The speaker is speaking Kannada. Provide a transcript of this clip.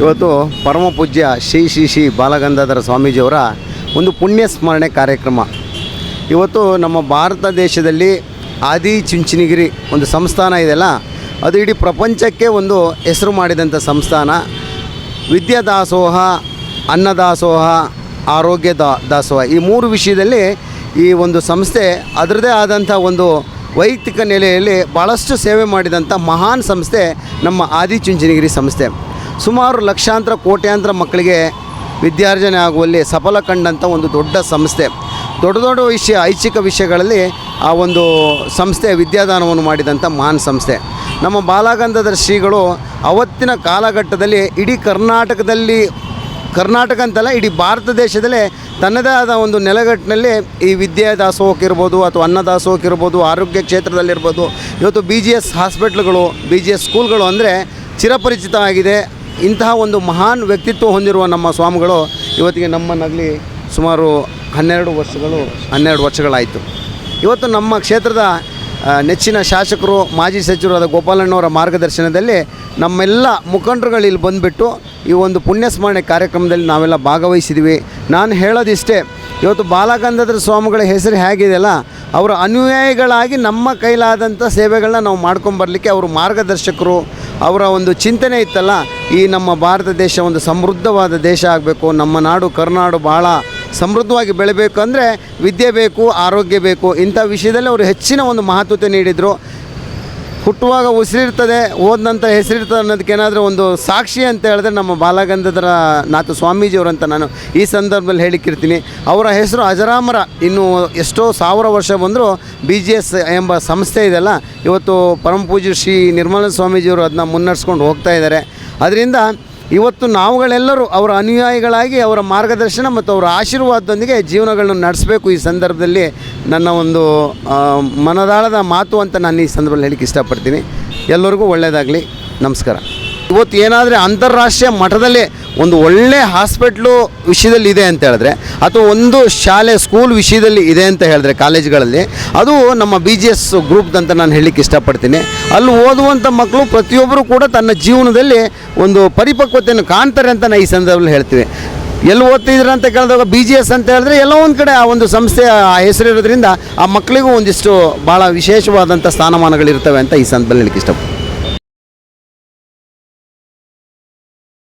ಇವತ್ತು ಪರಮ ಪೂಜ್ಯ ಶ್ರೀ ಶ್ರೀ ಶ್ರೀ ಬಾಲಗಂಗಾಧರ ಸ್ವಾಮೀಜಿಯವರ ಒಂದು ಪುಣ್ಯ ಸ್ಮರಣೆ ಕಾರ್ಯಕ್ರಮ. ಇವತ್ತು ನಮ್ಮ ಭಾರತ ದೇಶದಲ್ಲಿ ಆದಿ ಚುಂಚನಗಿರಿ ಒಂದು ಸಂಸ್ಥಾನ ಇದೆಯಲ್ಲ, ಅದು ಇಡೀ ಪ್ರಪಂಚಕ್ಕೆ ಒಂದು ಹೆಸರು ಮಾಡಿದಂಥ ಸಂಸ್ಥಾನ. ವಿದ್ಯಾದಾಸೋಹ, ಅನ್ನದಾಸೋಹ, ಆರೋಗ್ಯ ದಾಸೋಹ ಈ ಮೂರು ವಿಷಯದಲ್ಲಿ ಈ ಒಂದು ಸಂಸ್ಥೆ ಅದರದೇ ಆದಂಥ ಒಂದು ವೈಯಕ್ತಿಕ ನೆಲೆಯಲ್ಲಿ ಭಾಳಷ್ಟು ಸೇವೆ ಮಾಡಿದಂಥ ಮಹಾನ್ ಸಂಸ್ಥೆ ನಮ್ಮ ಆದಿಚುಂಚನಗಿರಿ ಸಂಸ್ಥೆ. ಸುಮಾರು ಲಕ್ಷಾಂತರ ಕೋಟ್ಯಾಂತರ ಮಕ್ಕಳಿಗೆ ವಿದ್ಯಾರ್ಜನೆ ಆಗುವಲ್ಲಿ ಸಫಲ ಕಂಡಂಥ ಒಂದು ದೊಡ್ಡ ಸಂಸ್ಥೆ. ದೊಡ್ಡ ದೊಡ್ಡ ವಿಷಯ, ಐಚ್ಛಿಕ ವಿಷಯಗಳಲ್ಲಿ ಆ ಒಂದು ಸಂಸ್ಥೆ ವಿದ್ಯಾದಾನವನ್ನು ಮಾಡಿದಂಥ ಮಹಾನ್ ಸಂಸ್ಥೆ. ನಮ್ಮ ಬಾಲಗಂಧದ ಶ್ರೀಗಳು ಅವತ್ತಿನ ಕಾಲಘಟ್ಟದಲ್ಲಿ ಇಡೀ ಕರ್ನಾಟಕದಲ್ಲಿ, ಕರ್ನಾಟಕ ಅಂತಲ್ಲ, ಇಡೀ ಭಾರತ ದೇಶದಲ್ಲೇ ತನ್ನದೇ ಆದ ಒಂದು ನೆಲೆಗಟ್ಟಿನಲ್ಲಿ ಈ ವಿದ್ಯಾ ದಾಸೋಹಕ್ಕಿರ್ಬೋದು ಅಥವಾ ಅನ್ನ ದಾಸೋಹಕ್ಕೆ ಇರ್ಬೋದು, ಆರೋಗ್ಯ ಕ್ಷೇತ್ರದಲ್ಲಿರ್ಬೋದು ಇವತ್ತು ಬಿ ಜಿ ಎಸ್ ಹಾಸ್ಪಿಟ್ಲ್ಗಳು ಬಿ ಜಿ ಎಸ್ ಸ್ಕೂಲ್ಗಳು ಅಂದರೆ ಚಿರಪರಿಚಿತ ಆಗಿದೆ ಇಂತಹ ಒಂದು ಮಹಾನ್ ವ್ಯಕ್ತಿತ್ವ ಹೊಂದಿರುವ ನಮ್ಮ ಸ್ವಾಮಿಗಳು ಇವತ್ತಿಗೆ ನಮ್ಮನ್ನಾಗಲಿ ಸುಮಾರು ಹನ್ನೆರಡು ವರ್ಷಗಳು, ಹನ್ನೆರಡು ವರ್ಷಗಳಾಯಿತು. ಇವತ್ತು ನಮ್ಮ ಕ್ಷೇತ್ರದ ನೆಚ್ಚಿನ ಶಾಸಕರು, ಮಾಜಿ ಸಚಿವರಾದ ಗೋಪಾಲಣ್ಣವರ ಮಾರ್ಗದರ್ಶನದಲ್ಲಿ ನಮ್ಮೆಲ್ಲ ಮುಖಂಡರುಗಳು ಇಲ್ಲಿ ಬಂದುಬಿಟ್ಟು ಈ ಒಂದು ಪುಣ್ಯ ಸ್ಮರಣೆ ಕಾರ್ಯಕ್ರಮದಲ್ಲಿ ನಾವೆಲ್ಲ ಭಾಗವಹಿಸಿದ್ವಿ. ನಾನು ಹೇಳೋದಿಷ್ಟೇ ಇವತ್ತು ಬಾಲಗಂಧದ್ರ ಸ್ವಾಮಿಗಳ ಹೆಸರು ಹೇಗಿದೆಯಲ್ಲ, ಅವರ ಅನುಯಾಯಿಗಳಾಗಿ ನಮ್ಮ ಕೈಲಾದಂಥ ಸೇವೆಗಳನ್ನ ನಾವು ಮಾಡ್ಕೊಂಬರ್ಲಿಕ್ಕೆ ಅವರು ಮಾರ್ಗದರ್ಶಕರು. ಅವರ ಒಂದು ಚಿಂತನೆ ಇತ್ತಲ್ಲ, ಈ ನಮ್ಮ ಭಾರತ ದೇಶ ಒಂದು ಸಮೃದ್ಧವಾದ ದೇಶ ಆಗಬೇಕು, ನಮ್ಮ ನಾಡು ಕರುನಾಡು ಭಾಳ ಸಮೃದ್ಧವಾಗಿ ಬೆಳಬೇಕು ಅಂದರೆ ವಿದ್ಯೆ ಬೇಕು, ಆರೋಗ್ಯ ಬೇಕು. ಇಂಥ ವಿಷಯದಲ್ಲಿ ಅವರು ಹೆಚ್ಚಿನ ಒಂದು ಮಹತ್ವತೆ ನೀಡಿದರು. ಹುಟ್ಟುವಾಗ ಉಸಿರಿರ್ತದೆ, ಹೋದ ನಂತರ ಹೆಸರಿರ್ತದೆ ಅನ್ನೋದಕ್ಕೆ ಏನಾದರೂ ಒಂದು ಸಾಕ್ಷಿ ಅಂತ ಹೇಳಿದ್ರೆ ನಮ್ಮ ಬಾಲಗಂಧಧರ ನಾಥ ಸ್ವಾಮೀಜಿಯವರು ಅಂತ ನಾನು ಈ ಸಂದರ್ಭದಲ್ಲಿ ಹೇಳಿಕ್ಕಿರ್ತೀನಿ. ಅವರ ಹೆಸರು ಅಜರಾಮರ. ಇನ್ನು ಎಷ್ಟೋ ಸಾವಿರ ವರ್ಷ ಬಂದರೂ ಬಿ ಜಿ ಎಸ್ ಎಂಬ ಸಂಸ್ಥೆ ಇದೆಯಲ್ಲ, ಇವತ್ತು ಪರಮ ಪೂಜ್ಯ ಶ್ರೀ ನಿರ್ಮಲ ಸ್ವಾಮೀಜಿಯವರು ಅದನ್ನ ಮುನ್ನಡೆಸ್ಕೊಂಡು ಹೋಗ್ತಾ ಇದ್ದಾರೆ. ಅದರಿಂದ ಇವತ್ತು ನಾವುಗಳೆಲ್ಲರೂ ಅವರ ಅನುಯಾಯಿಗಳಾಗಿ, ಅವರ ಮಾರ್ಗದರ್ಶನ ಮತ್ತು ಅವರ ಆಶೀರ್ವಾದದೊಂದಿಗೆ ಜೀವನಗಳನ್ನು ನಡೆಸಬೇಕು ಈ ಸಂದರ್ಭದಲ್ಲಿ ನನ್ನ ಒಂದು ಮನದಾಳದ ಮಾತು ಅಂತ ನಾನು ಈ ಸಂದರ್ಭದಲ್ಲಿ ಹೇಳಿಕ್ಕೆ ಇಷ್ಟಪಡ್ತೀನಿ. ಎಲ್ಲರಿಗೂ ಒಳ್ಳೆಯದಾಗಲಿ. ನಮಸ್ಕಾರ. ಇವತ್ತು ಏನಾದರೆ ಅಂತಾರಾಷ್ಟ್ರೀಯ ಮಟ್ಟದಲ್ಲಿ ಒಂದು ಒಳ್ಳೆ ಹಾಸ್ಪಿಟ್ಲು ವಿಷಯದಲ್ಲಿ ಇದೆ ಅಂತ ಹೇಳಿದ್ರೆ, ಅಥವಾ ಒಂದು ಶಾಲೆ ಸ್ಕೂಲ್ ವಿಷಯದಲ್ಲಿ ಇದೆ ಅಂತ ಹೇಳಿದ್ರೆ ಕಾಲೇಜ್ಗಳಲ್ಲಿ, ಅದು ನಮ್ಮ ಬಿ ಜಿ ಎಸ್ ಗ್ರೂಪ್ದಂತ ನಾನು ಹೇಳಲಿಕ್ಕೆ ಇಷ್ಟಪಡ್ತೀನಿ. ಅಲ್ಲಿ ಓದುವಂಥ ಮಕ್ಕಳು ಪ್ರತಿಯೊಬ್ಬರು ಕೂಡ ತನ್ನ ಜೀವನದಲ್ಲಿ ಒಂದು ಪರಿಪಕ್ವತೆಯನ್ನು ಕಾಣ್ತಾರೆ ಅಂತ ನಾನು ಈ ಸಂದರ್ಭದಲ್ಲಿ ಹೇಳ್ತೀವಿ. ಎಲ್ಲಿ ಓದ್ತಿದ್ರು ಅಂತ ಕೇಳಿದಾಗ ಬಿ ಜಿ ಎಸ್ ಅಂತ ಹೇಳಿದ್ರೆ ಎಲ್ಲೋ ಒಂದು ಕಡೆ ಆ ಒಂದು ಸಂಸ್ಥೆ ಆ ಹೆಸರಿರೋದ್ರಿಂದ ಆ ಮಕ್ಕಳಿಗೂ ಒಂದಿಷ್ಟು ಭಾಳ ವಿಶೇಷವಾದಂಥ ಸ್ಥಾನಮಾನಗಳಿರ್ತವೆ ಅಂತ ಈ ಸಂದರ್ಭದಲ್ಲಿ ಹೇಳಲಿಕ್ಕೆ ಇಷ್ಟಪಡ್ತೀನಿ.